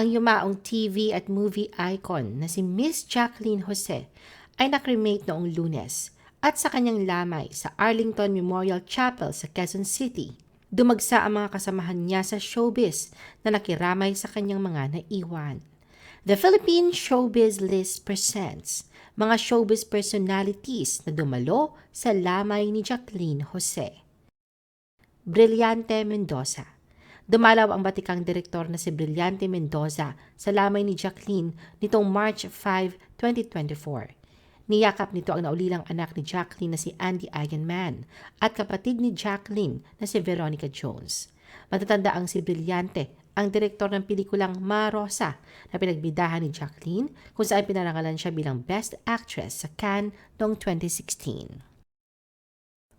Ang yumaong TV at movie icon na si Miss Jacqueline Jose ay nakremate noong lunes at sa kanyang lamay sa Arlington Memorial Chapel sa Quezon City. Dumagsa ang mga kasamahan niya sa showbiz na nakiramay sa kanyang mga naiwan. The Philippine Showbiz List presents mga showbiz personalities na dumalo sa lamay ni Jacqueline Jose. Brillante Mendoza Dumalaw ang batikang direktor na si Brillante Mendoza sa lamay ni Jacqueline nitong March 5, 2024. Niyakap nito ang naulilang anak ni Jacqueline na si Andy Eigenman at kapatid ni Jacqueline na si Veronica Jones. Matatanda ang si Brillante, ang direktor ng pelikulang Marosa na pinagbidahan ni Jacqueline kung saan pinarangalan siya bilang Best Actress sa Cannes noong 2016.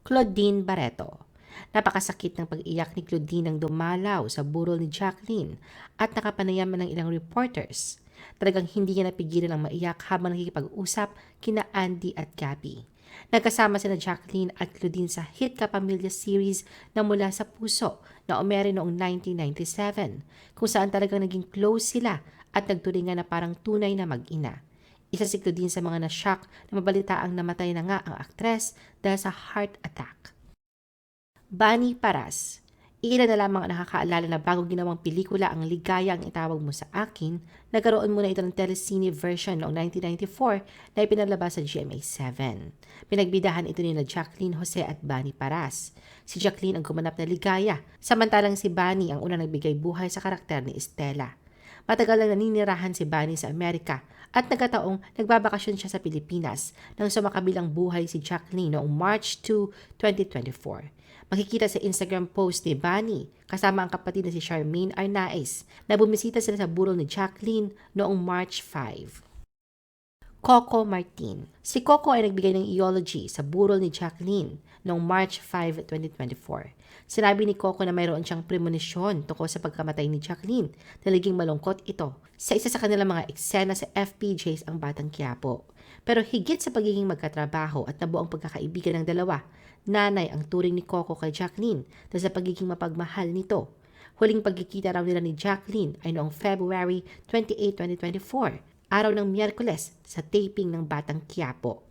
Claudine Barreto Napakasakit ng pag-iyak ni Claudine ang dumalaw sa burol ni Jacqueline at nakapanayam ng ilang reporters. Talagang hindi niya napigilan ang maiyak habang nakikipag-usap kina Andy at Gabby. Nagkasama sina Jacqueline at Claudine sa Hit Kapamilya series na mula sa puso na umere noong 1997 kung saan talagang naging close sila at nagturingan na parang tunay na mag-ina. Isa si Claudine sa mga na-shock na mabalita ang namatay na nga ang aktres dahil sa heart attack. Bani Paras. Ilan na lamang ang nakakaalala na bago ginawang pelikula ang Ligaya ang itawag mo sa akin, nagkaroon muna ito ng telecine version noong 1994 na ipinalabas sa GMA7. Pinagbidahan ito ni na Jacqueline Jose at Bani Paras. Si Jacqueline ang gumanap na Ligaya, samantalang si Bani ang unang nagbigay buhay sa karakter ni Estela. Matagal na naninirahan si Bani sa Amerika at nagkataong nagbabakasyon siya sa Pilipinas nang sumakabilang buhay si Jacqueline noong March 2, 2024. Makikita sa Instagram post ni Bunny kasama ang kapatid na si Charmaine Arnaez na bumisita sila sa burol ni Jacqueline noong March 5. Coco Martin. Si Coco ay nagbigay ng eulogy sa burol ni Jacqueline noong March 5, 2024. Sinabi ni Coco na mayroon siyang premonisyon tungkol sa pagkamatay ni Jacqueline na naging malungkot ito sa isa sa kanilang mga eksena sa FPJs ang Batang Quiapo. Pero higit sa pagiging magkatrabaho at nabuang pagkakaibigan ng dalawa, Nanay ang turing ni Coco kay Jacqueline dahil sa pagiging mapagmahal nito. Huling pagkikita raw nila ni Jacqueline ay noong February 28, 2024, araw ng Miyerkules sa taping ng Batang Quiapo.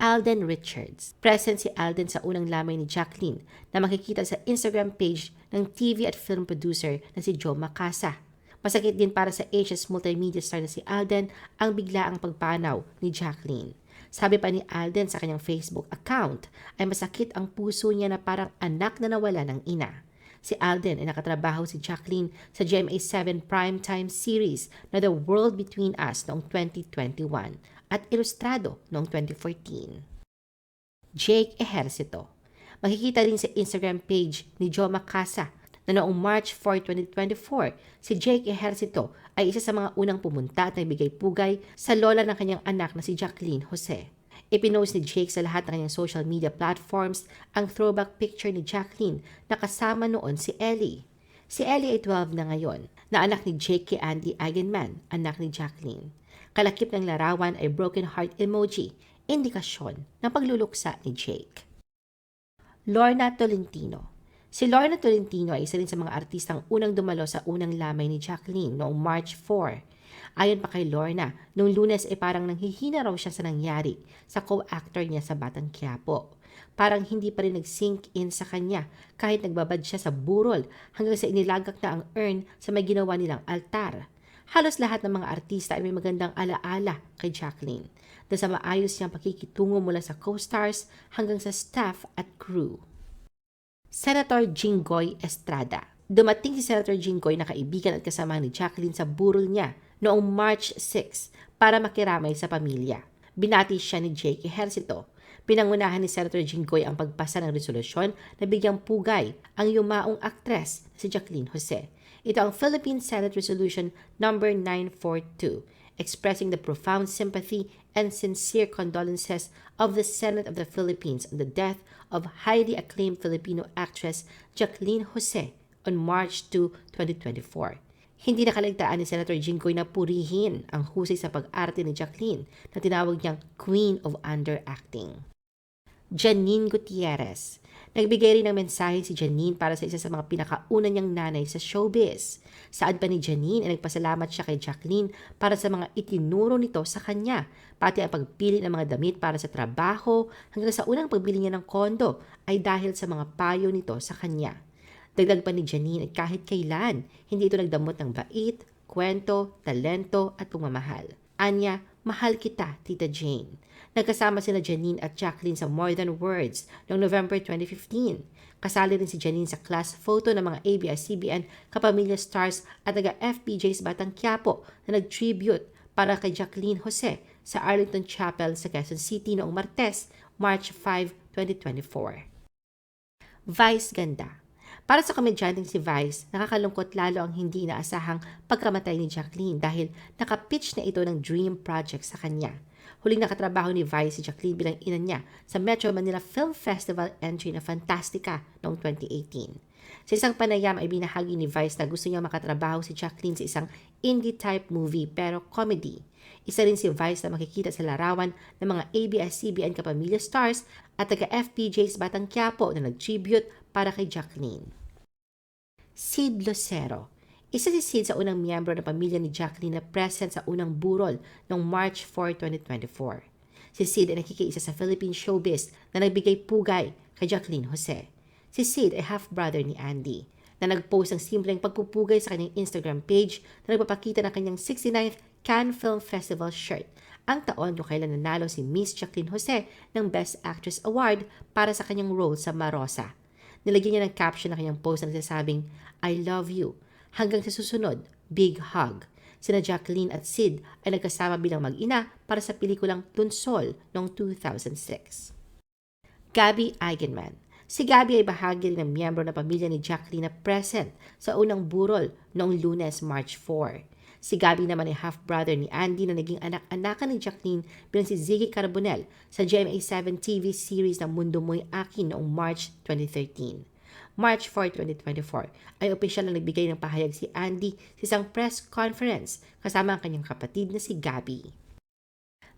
Alden Richards. Present si Alden sa unang lamay ni Jacqueline na makikita sa Instagram page ng TV at film producer na si Joe Macasa. Masakit din para sa HS multimedia star na si Alden ang biglaang pagpanaw ni Jacqueline. Sabi pa ni Alden sa kanyang Facebook account ay masakit ang puso niya na parang anak na nawala ng ina. Si Alden ay nakatrabaho si Jacqueline sa GMA7 primetime series na The World Between Us noong 2021 at Ilustrado noong 2014. Jake Ejercito Makikita din sa Instagram page ni Joe Macasa na noong March 4, 2024, si Jake Ejercito ay isa sa mga unang pumunta at nagbigay pugay sa lola ng kanyang anak na si Jacqueline Jose. Ipinost ni Jake sa lahat ng kanyang social media platforms ang throwback picture ni Jacqueline na kasama noon si Ellie. Si Ellie ay 12 na ngayon, na anak ni Jake kay Andy Eigenman, anak ni Jacqueline. Kalakip ng larawan ay broken heart emoji, indikasyon ng pagluluksa ni Jake. Lorna Tolentino Si Lorna Tolentino ay isa rin sa mga artistang unang dumalo sa unang lamay ni Jacqueline noong March 4. Ayon pa kay Lorna, noong lunes ay parang nanghihina raw siya sa nangyari sa co-actor niya sa Batang Quiapo. Parang hindi pa rin nag-sink in sa kanya kahit nagbabad siya sa burol hanggang sa inilagak na ang urn sa may ginawa nilang altar. Halos lahat ng mga artista ay may magandang alaala kay Jacqueline dahil sa maayos niyang pakikitungo mula sa co-stars hanggang sa staff at crew. Senator Jinggoy Estrada. Dumating si Senator Jinggoy na kaibigan at kasama ni Jacqueline sa burol niya noong March 6 para makiramay sa pamilya. Binati siya ni Jake Ejercito. Pinangunahan ni Senator Jinggoy ang pagpasa ng resolusyon na bigyang pugay ang yumaong aktres si Jacqueline Jose. Ito ang Philippine Senate Resolution number no. 942 expressing the profound sympathy and sincere condolences of the Senate of the Philippines on the death of highly acclaimed Filipino actress Jacqueline Jose on March 2, 2024. Hindi nakaligtaan ni Senator Jinggoy na purihin ang husay sa pag-arte ni Jacqueline na tinawag niyang Queen of Underacting. Janine Gutierrez. Nagbigay rin ng mensahe si Janine para sa isa sa mga pinakauna niyang nanay sa showbiz. Saad pa ni Janine ay nagpasalamat siya kay Jacqueline para sa mga itinuro nito sa kanya, pati ang pagpili ng mga damit para sa trabaho hanggang sa unang pagbili niya ng kondo ay dahil sa mga payo nito sa kanya. Dagdag pa ni Janine at kahit kailan, hindi ito nagdamot ng bait, kwento, talento at pagmamahal. Anya, mahal kita, Tita Jane. Nagkasama sina Janine at Jacqueline sa More Than Words noong November 2015. Kasali rin si Janine sa class photo ng mga ABS-CBN kapamilya stars at taga-FPJ's Batang Quiapo na nag-tribute para kay Jacqueline Jose sa Arlington Chapel sa Quezon City noong Martes, March 5, 2024. Vice Ganda para sa komedyanteng si Vice, nakakalungkot lalo ang hindi inaasahang pagkamatay ni Jacqueline dahil nakapitch na ito ng dream project sa kanya. Huling nakatrabaho ni Vice si Jacqueline bilang ina niya sa Metro Manila Film Festival entry na Fantastica noong 2018. Sa isang panayam ay binahagi ni Vice na gusto niya makatrabaho si Jacqueline sa isang indie-type movie pero comedy. Isa rin si Vice na makikita sa larawan ng mga ABS-CBN kapamilya stars at taga-FPJ's Batang Quiapo na nag-tribute para kay Jacqueline. Sid Lucero isa si Sid sa unang miyembro ng pamilya ni Jacqueline na present sa unang burol noong March 4, 2024. Si Sid ay nakikiisa sa Philippine showbiz na nagbigay pugay kay Jacqueline Jose. Si Sid ay half-brother ni Andy na nag-post ng simpleng pagpupugay sa kanyang Instagram page na nagpapakita ng kanyang 69th Cannes Film Festival shirt, ang taon kung kailan nanalo si Miss Jacqueline Jose ng Best Actress Award para sa kanyang role sa Marosa. Nilagyan niya ng caption ng kanyang post na nagsasabing, I love you. Hanggang sa susunod, big hug. Sina Jacqueline at Sid ay nagkasama bilang mag-ina para sa pelikulang Tunsol noong 2006. Gabby Eigenman Si Gabby ay bahagi rin ng miyembro ng pamilya ni Jacqueline na present sa unang burol noong lunes, March 4. Si Gabby naman ay half-brother ni Andy na naging anak-anakan ni Jacqueline bilang si Ziggy Carbonell sa GMA7 TV series na Mundo Mo'y Akin noong March 2013. March 4, 2024, ay opisyal na nagbigay ng pahayag si Andy sa isang press conference kasama ang kanyang kapatid na si Gabby.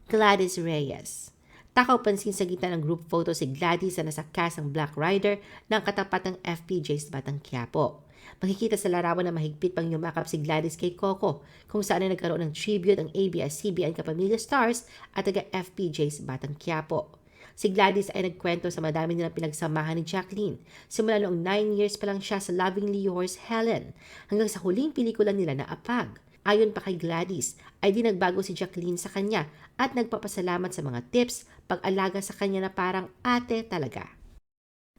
Gladys Reyes Takaw pansin sa gitna ng group photo si Gladys na nasa cast ng Black Rider ng katapat ng FPJ's Batang Quiapo. Makikita sa larawan na mahigpit pang yumakap si Gladys kay Coco kung saan ay nagkaroon ng tribute ang ABS-CBN Kapamilya Stars at taga FPJ's Batang Quiapo. Si Gladys ay nagkwento sa madami nilang pinagsamahan ni Jacqueline. Simula noong 9 years pa lang siya sa Lovingly Yours Helen hanggang sa huling pelikula nila na Apag. Ayon pa kay Gladys, ay di nagbago si Jacqueline sa kanya at nagpapasalamat sa mga tips pag-alaga sa kanya na parang ate talaga.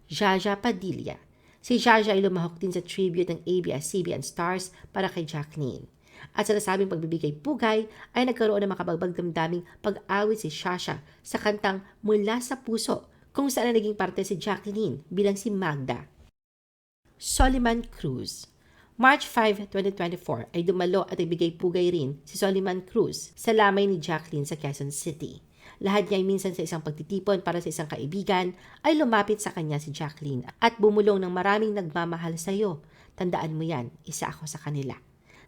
Jaja Padilla Si Jaja ay lumahok din sa tribute ng ABS-CBN Stars para kay Jacqueline. At sa nasabing pagbibigay pugay ay nagkaroon ng makabagbag damdaming pag-awit si Shasha sa kantang Mula sa Puso kung saan na naging parte si Jacqueline bilang si Magda. Soliman Cruz March 5, 2024 ay dumalo at ibigay pugay rin si Soliman Cruz sa lamay ni Jacqueline sa Quezon City. Lahat niya ay minsan sa isang pagtitipon para sa isang kaibigan ay lumapit sa kanya si Jacqueline at bumulong ng maraming nagmamahal sa iyo. Tandaan mo yan, isa ako sa kanila.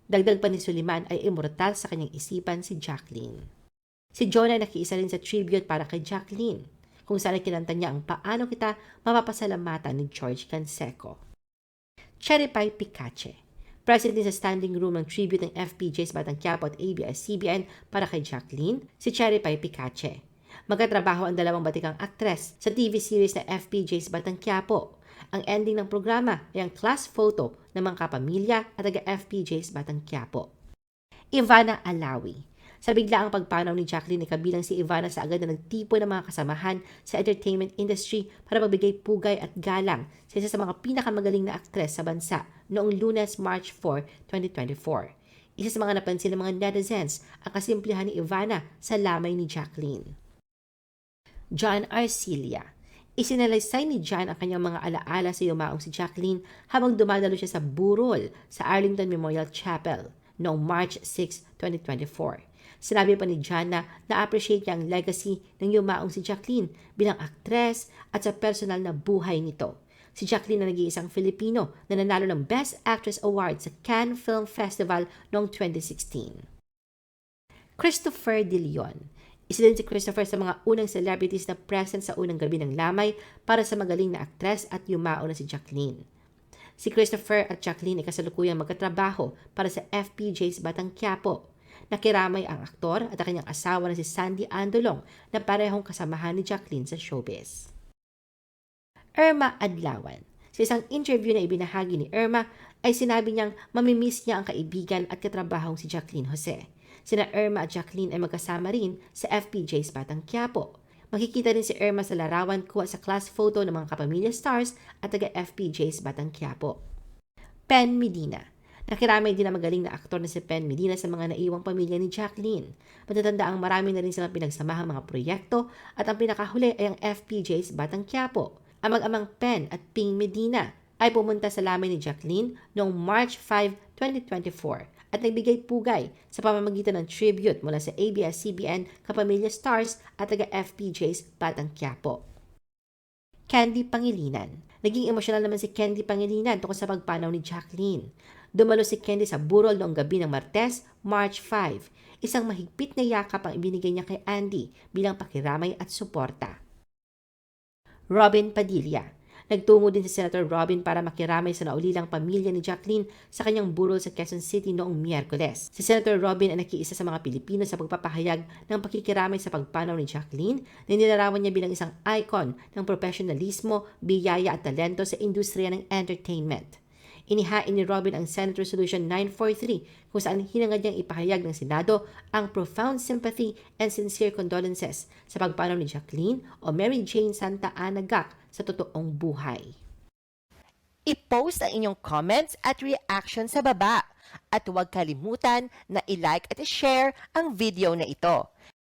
Dagdag pa ni Suliman ay immortal sa kanyang isipan si Jacqueline. Si Jonah nakiisa rin sa tribute para kay Jacqueline, kung saan kinanta niya ang paano kita mapapasalamatan ni George Canseco. Cherry Pie Picache Present din sa standing room ng tribute ng FPJ's Batang Quiapo at ABS-CBN para kay Jacqueline, si Cherry Pie Picache. Magkatrabaho ang dalawang batikang aktres sa TV series na FPJ's Batang Quiapo ang ending ng programa ay ang class photo ng mga kapamilya at taga-FPJ's Batang Quiapo. Ivana Alawi sa biglaang pagpanaw ni Jacqueline ay kabilang si Ivana sa agad na nagtipo ng mga kasamahan sa entertainment industry para magbigay pugay at galang sa isa sa mga pinakamagaling na aktres sa bansa noong lunes March 4, 2024. Isa sa mga napansin ng mga netizens ang kasimplihan ni Ivana sa lamay ni Jacqueline. John Arcilia Isinalaysay ni John ang kanyang mga alaala sa yumaong si Jacqueline habang dumadalo siya sa burol sa Arlington Memorial Chapel noong March 6, 2024. Sinabi pa ni John na na-appreciate niya ang legacy ng yumaong si Jacqueline bilang aktres at sa personal na buhay nito. Si Jacqueline na nag-iisang Filipino na nanalo ng Best Actress Award sa Cannes Film Festival noong 2016. Christopher De Leon Isa din si Christopher sa mga unang celebrities na present sa unang gabi ng lamay para sa magaling na aktres at yumao na si Jacqueline. Si Christopher at Jacqueline ay kasalukuyang magkatrabaho para sa FPJ's Batang Quiapo. Nakiramay ang aktor at ang kanyang asawa na si Sandy Andolong na parehong kasamahan ni Jacqueline sa showbiz. Irma Adlawan. Sa isang interview na ibinahagi ni Irma, ay sinabi niyang mamimiss niya ang kaibigan at katrabahong si Jacqueline Jose. Sina Irma at Jacqueline ay magkasama rin sa FPJ's Batang Quiapo. Makikita rin si Irma sa larawan kuha sa class photo ng mga kapamilya stars at taga FPJ's Batang Quiapo. Pen Medina. Nakiramay din ang magaling na aktor na si Pen Medina sa mga naiwang pamilya ni Jacqueline. Matatanda ang marami na rin silang pinagsamahang mga proyekto at ang pinakahuli ay ang FPJ's Batang Quiapo. Ang mag-amang Pen at Ping Medina ay pumunta sa lamay ni Jacqueline noong March 5, 2024 at nagbigay pugay sa pamamagitan ng tribute mula sa ABS-CBN Kapamilya Stars at taga FPJ's Batang Quiapo. Candy Pangilinan. Naging emosyonal naman si Candy Pangilinan tungkol sa pagpanaw ni Jacqueline. Dumalo si Candy sa burol noong gabi ng Martes, March 5. Isang mahigpit na yakap ang ibinigay niya kay Andy bilang pakiramay at suporta. Robin Padilla. Nagtungo din si Senator Robin para makiramay sa naulilang pamilya ni Jacqueline sa kanyang burol sa Quezon City noong Miyerkules. Si Senator Robin ay nakiisa sa mga Pilipino sa pagpapahayag ng pakikiramay sa pagpanaw ni Jacqueline na nilarawan niya bilang isang icon ng profesionalismo, biyaya at talento sa industriya ng entertainment. Inihain ni Robin ang Senate Resolution 943 kung saan hinangad niyang ipahayag ng Senado ang profound sympathy and sincere condolences sa pagpanaw ni Jacqueline o Mary Jane Santa Ana Gac sa totoong buhay. I-post ang inyong comments at reaction sa baba. At huwag kalimutan na i-like at i-share ang video na ito.